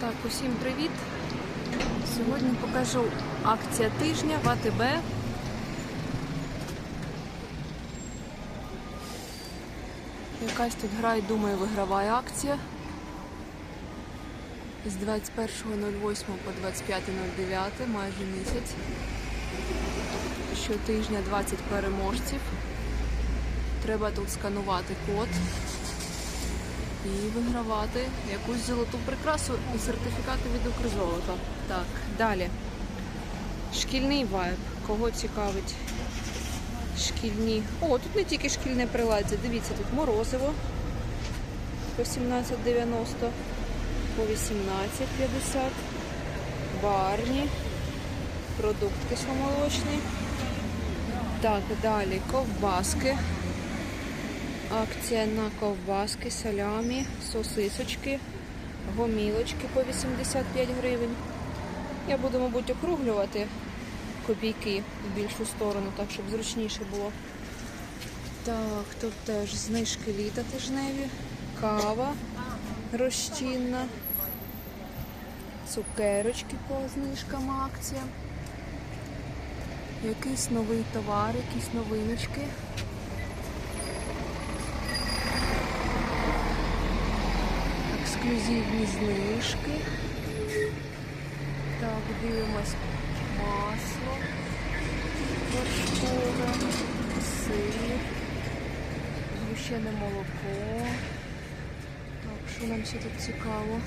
Так, усім привіт! Сьогодні покажу акція тижня в АТБ. Якась тут грає, думаю, виграває акція. З 21.08 по 25.09, майже місяць. Щотижня 20 переможців. Треба тут сканувати код і вигравати якусь золоту прикрасу і сертифікати від Укрзолота. Так, далі. Шкільний вайб. Кого цікавить? Шкільні. О, тут не тільки шкільне приладдя. Дивіться, тут морозиво по 17,90, по 18,50, барні, продукт кисломолочний. Так, далі ковбаски. Акція на ковбаски, салямі, сосисочки, гомілочки по 85 гривень. Я буду, мабуть, округлювати копійки в більшу сторону, так щоб зручніше було. Так, тут теж знижки літа тижневі, кава розчинна, цукерочки по знижкам акція. Якийсь новий товар, якісь новиночки. Ексклюзивні знижки. Так, дивимось масло вершкове, сир, згущене молоко. Так, що нам ще тут цікаво?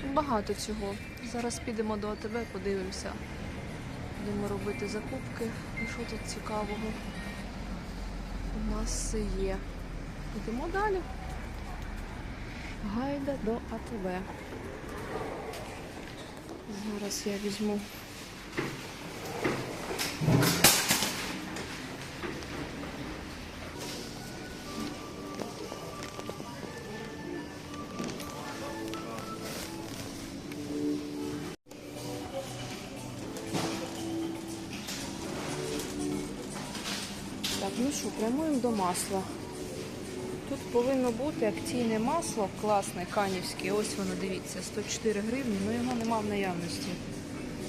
Тут багато цього. Зараз підемо до АТБ, подивимося. Будемо робити закупки. І що тут цікавого? У нас є. Йдемо далі. Гайда до АТБ. Зараз я візьму. Ну прямуємо до масла. Повинно бути акційне масло класне, канівське. Ось воно, дивіться, 104 гривні, але його нема в наявності.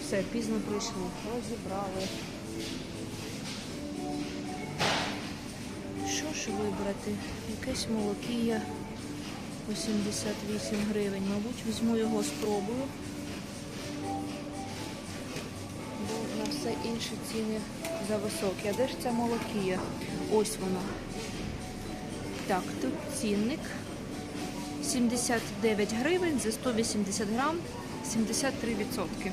Все, пізно прийшло. Розібрали. Що ж вибрати? Якесь молокія 88 гривень. Мабуть, візьму його, спробую. Бо на все інші ціни зависокі. А де ж ця молокія? Ось вона. Так, тут цінник 79 гривень за 180 грам, 73 відсотки.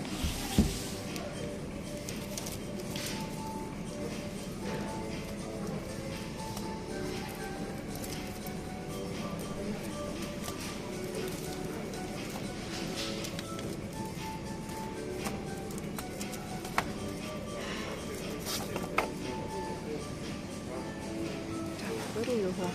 Так, беру його.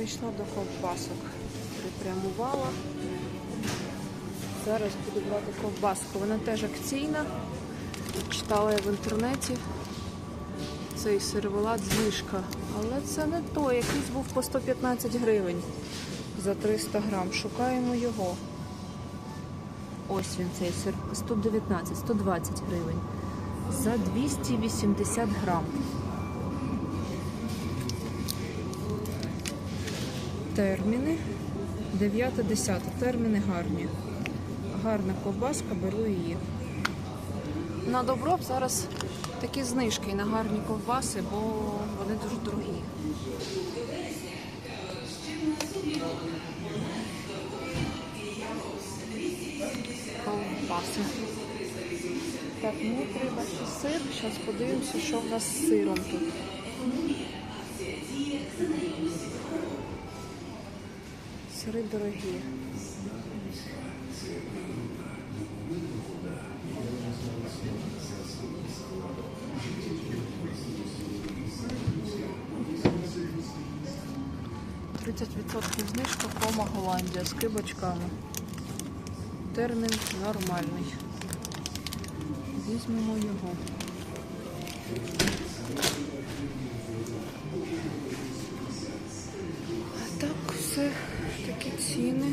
Прийшла до ковбасок. Припрямувала. Зараз буду брати ковбаску. Вона теж акційна. Читала я в інтернеті. Цей сервелат знижка. Але це не той, якийсь був по 115 гривень за 300 грам. Шукаємо його. Ось він цей сир. 119, 120 гривень. За 280 грам. Терміни. 9-10. Терміни гарні. Гарна ковбаска, беру її. На добро зараз такі знижки на гарні ковбаси, бо вони дуже дорогі. Ковбаси. Так, мені треба ще сир. Зараз подивимося, що в нас з сиром тут. Сири дорогі. Тридцять відсотків знижка кома Голландія з кибочками. Термін нормальний. Візьмемо його. Так, все такі ціни.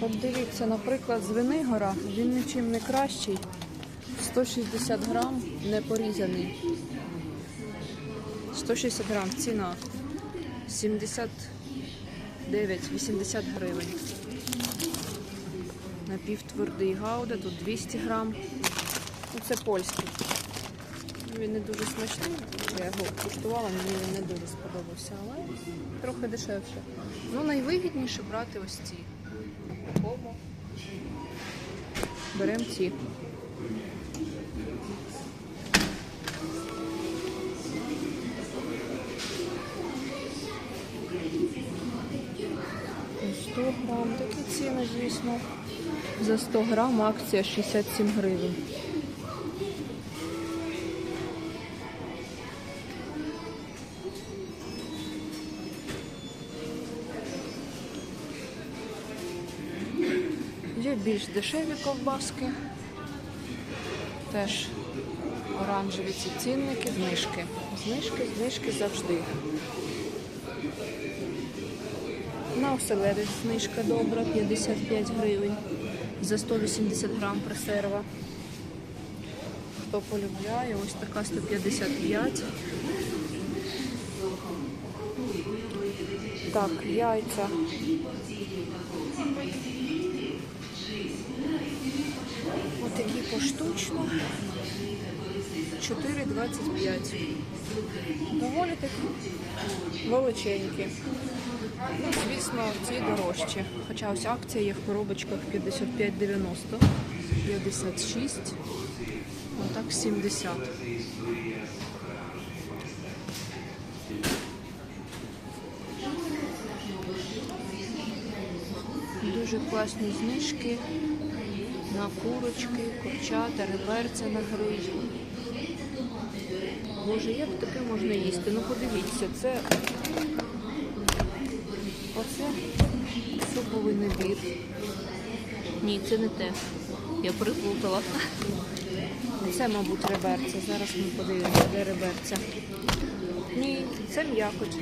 От дивіться, наприклад, з Винигора, він нічим не кращий. 160 грам не порізаний. 160 грам ціна 79-80 гривень. Напівтвердий гауда, тут 200 грам. Ну, це польський. Він не дуже смачний. Я його куштувала, мені він не дуже сподобався, але трохи дешевше. Ну, найвигідніше брати ось ці. Кому? Беремо ці. По 100 грам, такі ціни, звісно. За 100 грам акція 67 гривень. Більш дешеві ковбаски. Теж оранжеві ці цінники, знижки. Знижки, знижки завжди. На оселедець знижка добра, 55 гривень за 180 грам пресерва. Хто полюбляє, ось така 155. Так, яйця. Поштучно. 4,25. Доволі такі величенькі. Ну, звісно, ці дорожчі. Хоча ось акція є в коробочках 55,90, 56, отак 70. Дуже класні знижки на курочки, курчата, реберця на гриль. Боже, як таке можна їсти? Ну подивіться, це Оце суповий набір. Ні, це не те. Я приплутала. Це, мабуть, реберця. Зараз ми подивимося, де реберця. Ні, це м'якоть.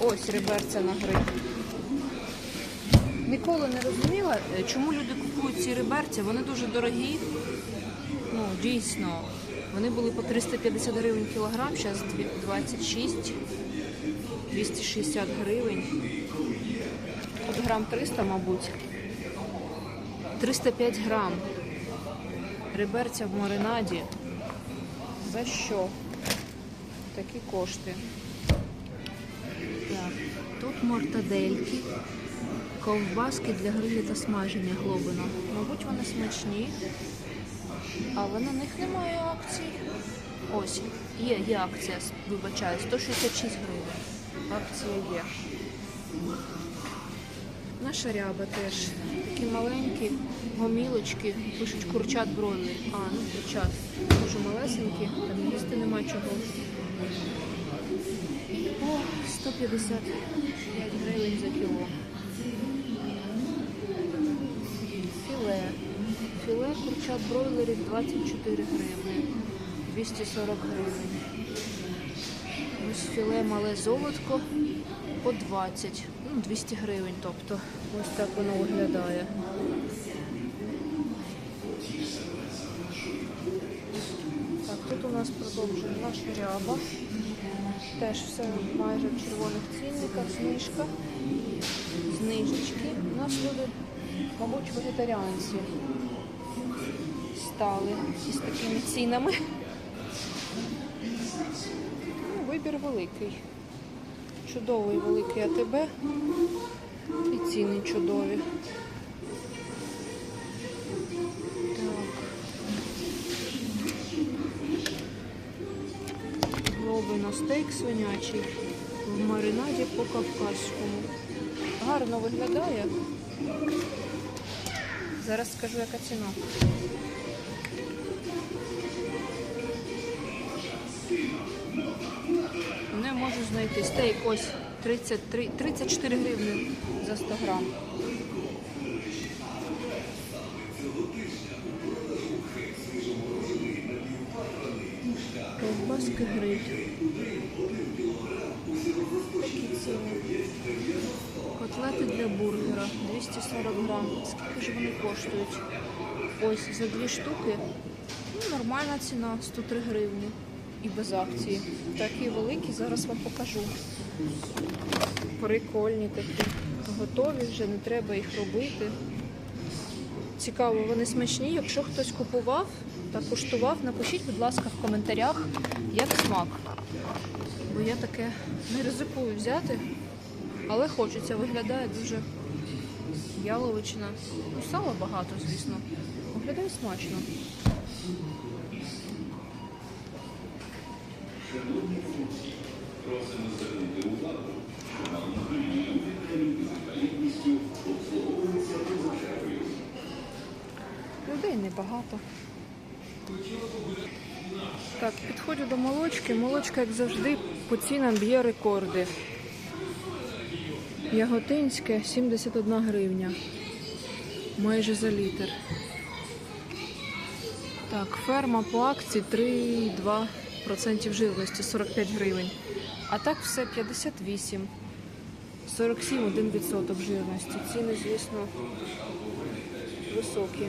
Ось реберця на гриль. Ніколи не розуміла, е, чому люди купують ці реберця. Вони дуже дорогі. Ну, дійсно. Вони були по 350 гривень кілограм, зараз 26. 260 гривень. Тут грам 300, мабуть. 305 грам. Реберця в маринаді. За що? Такі кошти. Так, тут мортадельки, ковбаски для грилі та смаження глобина. Мабуть, вони смачні, але на них немає акцій. Ось, є, є акція, вибачаю, 166 гривень. Акція є. Наша ряба теж. Такі маленькі гомілочки. Пишуть курчат бройлер. А, ну курчат. Дуже малесенькі, там їсти нема чого. О, 155 гривень за кіло. Філе. Філе курчат бройлерів 24 гривні. 240 гривень. Ось філе мале золотко по 20, ну 200 гривень, тобто ось так воно виглядає. Так, тут у нас продовжує наша ряба. Теж все майже в червоних цінниках, знижка, знижечки. У нас люди, мабуть, вегетаріанці стали із такими цінами. Ну, вибір великий. Чудовий великий АТБ. І ціни чудові. Глобино стейк свинячий в маринаді по кавказькому гарно виглядає. Зараз скажу, яка ціна. Не можу знайти. Стейк ось 33, 34 гривні за 100 грам. Ковбаски гриль. Такі ціни. Котлети для бургера 240 грам. Скільки ж вони коштують? Ось за дві штуки. Ну, нормальна ціна 103 гривні. І без акції. Такі великі, зараз вам покажу. Прикольні такі. Готові вже, не треба їх робити. Цікаво, вони смачні. Якщо хтось купував та куштував, напишіть, будь ласка, в коментарях, як смак. Бо я таке не ризикую взяти, але хочеться. Виглядає дуже яловичина. Ну, сала багато, звісно. Виглядає смачно. Людей небагато. Так, підходжу до молочки. Молочка, як завжди, по цінам б'є рекорди. Яготинське 71 гривня. Майже за літр. Так, ферма по акції 3,2% жирності 45 гривень. А так все 58. 47 1% жирності. Ціни, звісно, високі.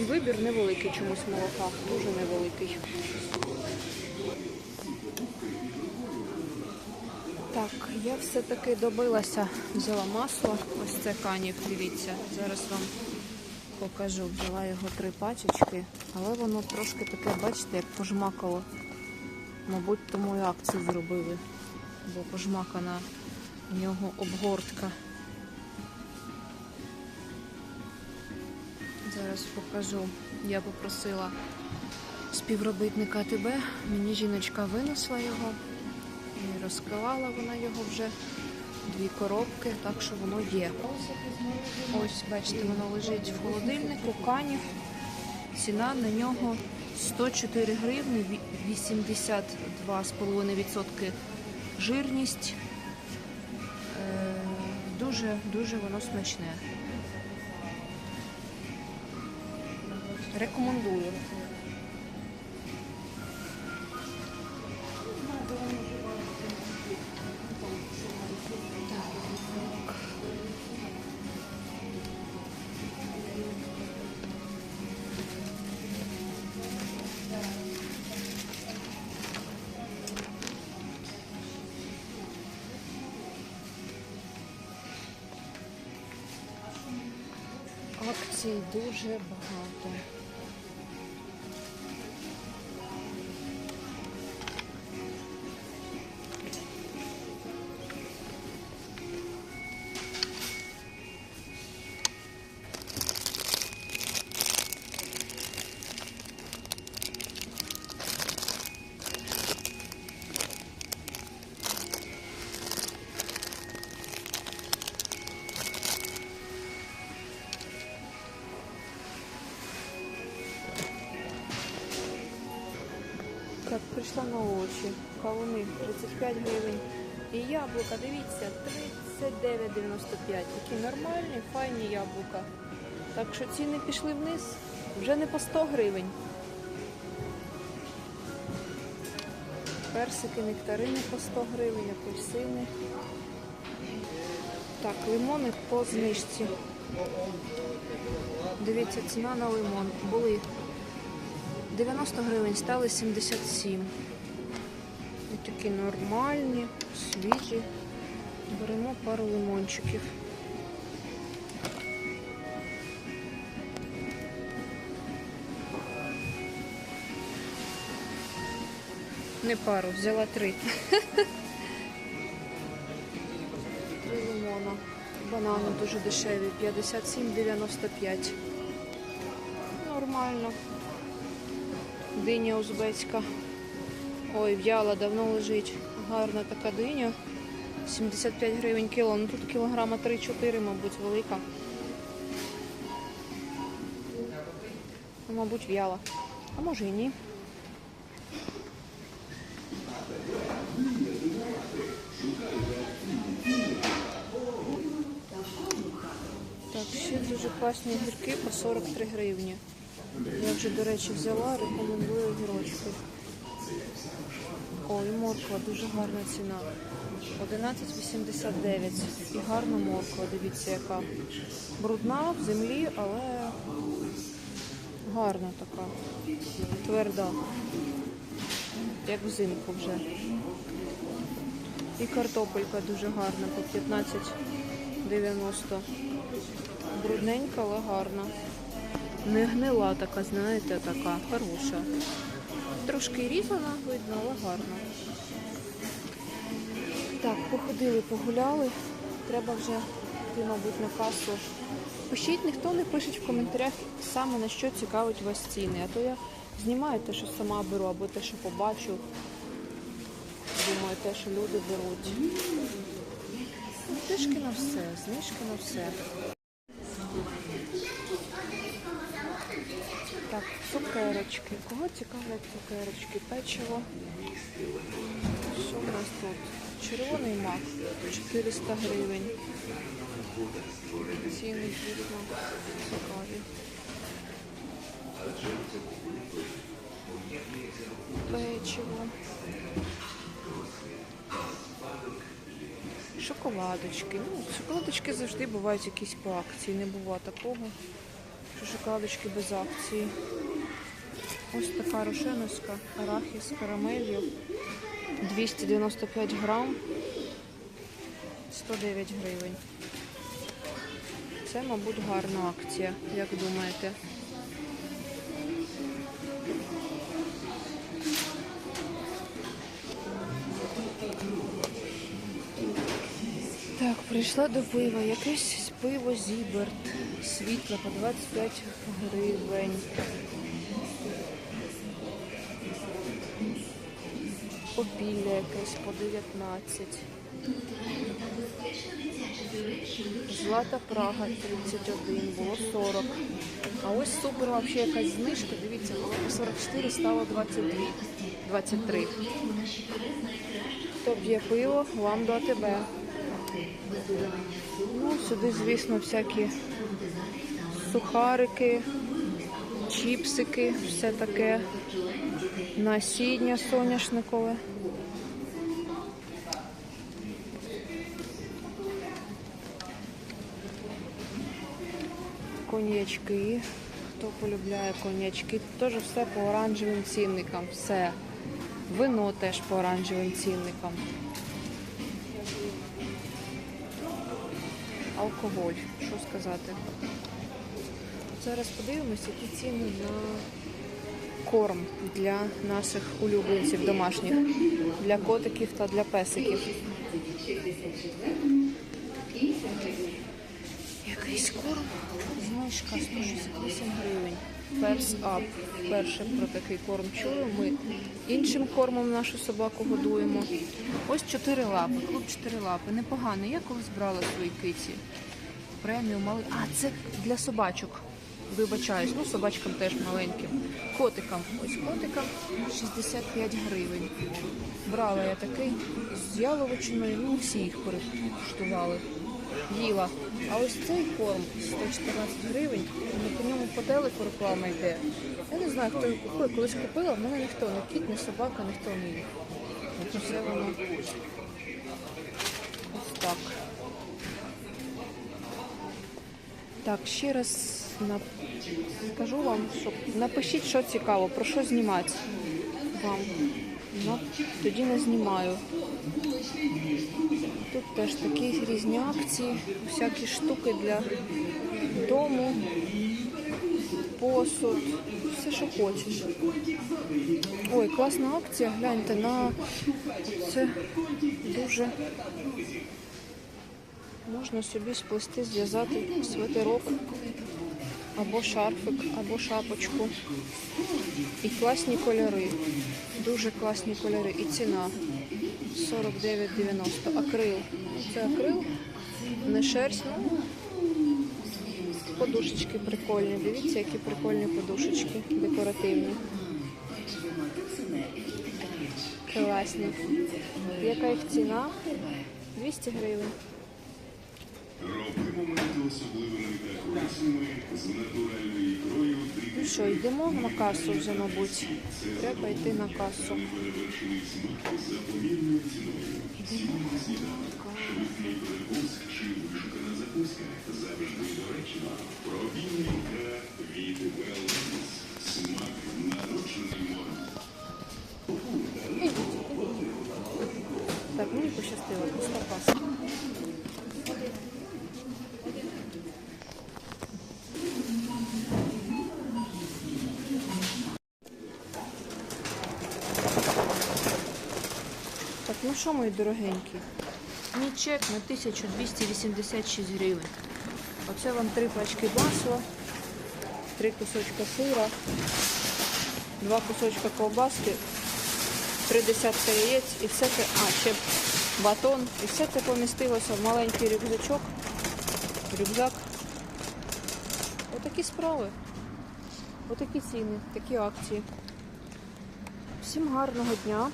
Вибір невеликий чомусь молока, дуже невеликий. Так, я все-таки добилася, взяла масло, ось це канів, дивіться, зараз вам покажу. Взяла його три пачечки, але воно трошки таке, бачите, як пожмакало. Мабуть, тому і акцію зробили, бо пожмакана в нього обгортка. Зараз покажу. Я попросила співробітника ТБ. Мені жіночка винесла його і розклала вона його вже дві коробки, так що воно є. Ось, бачите, воно лежить в холодильнику, канів. Ціна на нього 104 гривні, 82,5% жирність. Е, Дуже, дуже воно смачне. Рекомендую. Акцій дуже багато. Гривень. І яблука, дивіться, 39,95. Такі нормальні, файні яблука. Так що ціни пішли вниз. Вже не по 100 гривень. Персики, нектарини по 100 гривень, апельсини. Так, лимони по знижці. Дивіться, ціна на лимон. Були 90 гривень, стали 77. Такі нормальні, свіжі. Беремо пару лимончиків. Не пару, взяла три. Три лимона. Банани дуже дешеві. 57,95. Нормально. Диня узбецька. Ой, в'яла, давно лежить. Гарна така диня. 75 гривень кіло. Ну тут кілограма 3-4, мабуть, велика. Ну, Мабуть, в'яла. А може і ні. Так, ще дуже класні огірки по 43 гривні. Я вже, до речі, взяла, рекомендую огірочки. Ой, морква, дуже гарна ціна. 11,89. І гарна морква, дивіться, яка. Брудна в землі, але гарна така. Тверда. Як взимку вже. І картопелька дуже гарна по 15,90. Брудненька, але гарна. Не гнила така, знаєте, така хороша. Трошки різана, видно, але гарна. Так, походили, погуляли. Треба вже йти, мабуть, на касу. Пишіть, ніхто не пише в коментарях саме на що цікавить вас ціни. А то я знімаю те, що сама беру, або те, що побачу. Думаю, те, що люди беруть. Ну, Знижки на все, знижки на все. Так, цукерочки. Кого цікавлять цукерочки? Печиво. Що в нас тут? Червоний мак 400 гривень. Ціни, звісно, цікаві. Печиво. Шоколадочки. Ну, шоколадочки завжди бувають якісь по акції. Не буває такого, що шоколадочки без акції. Ось така рошеновська арахіс з карамелью. 295 грам. 109 гривень. Це, мабуть, гарна акція, як думаєте? Так, прийшла до пива. Якесь пиво Зіберт. Світло по 25 гривень. Попілля якесь по 19. Злата Прага 31, було 40. А ось супер вообще якась знижка. Дивіться, було по 44, стало 22, 23. Хто п'є пиво, вам до АТБ. Ну, сюди, звісно, всякі сухарики, чіпсики, все таке. Насіння соняшникове. Коньячки. Хто полюбляє коньячки? Теж все по оранжевим цінникам. Все. Вино теж по оранжевим цінникам. Алкоголь. Що сказати? Зараз подивимося, які ціни на корм для наших улюбленців домашніх, для котиків та для песиків. Якийсь корм, знижка 168 гривень. Перс ап. Вперше про такий корм чую. Ми іншим кормом нашу собаку годуємо. Ось чотири лапи, клуб чотири лапи. Непоганий. Я колись брала свої киці. Преміум малий. А, це для собачок. Вибачаюсь, ну собачкам теж маленьким. Котикам. Ось котикам 65 гривень. Брала я такий з яловичиною, ну всі їх перекуштували. Їла. А ось цей корм 114 гривень, ну, по ньому по телеку реклама йде. Я не знаю, хто його купує. Колись купила, в мене ніхто, не кіт, не собака, ніхто не їв. Все воно ось так. Так, ще раз на... скажу вам, щоб напишіть, що цікаво, про що знімати вам. Ну, тоді не знімаю. Тут теж такі різні акції, всякі штуки для дому, посуд, все, що хочеш. Ой, класна акція, гляньте, на це дуже можна собі сплести, зв'язати свитерок або шарфик, або шапочку. І класні кольори. Дуже класні кольори. І ціна 49,90. Акрил. Це акрил, не шерсть, ну подушечки прикольні. Дивіться, які прикольні подушечки декоративні. Класні. Яка їх ціна? 200 гривень. Роби моменти особливими також. Ну що, йдемо на касу вже, мабуть. Треба йти на касу. Так, мені пощастило, пуста каса. Так, ну що, мої дорогенькі? Мій чек на 1286 гривень. Оце вам три пачки масла, три кусочка сира, два кусочка ковбаски, три десятка яєць і все це, а, ще батон. І все це помістилося в маленький рюкзачок. Рюкзак. Отакі справи. Отакі ціни, такі акції. Всім гарного дня,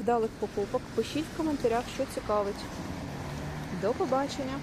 вдалих покупок. Пишіть в коментарях, що цікавить. До побачення!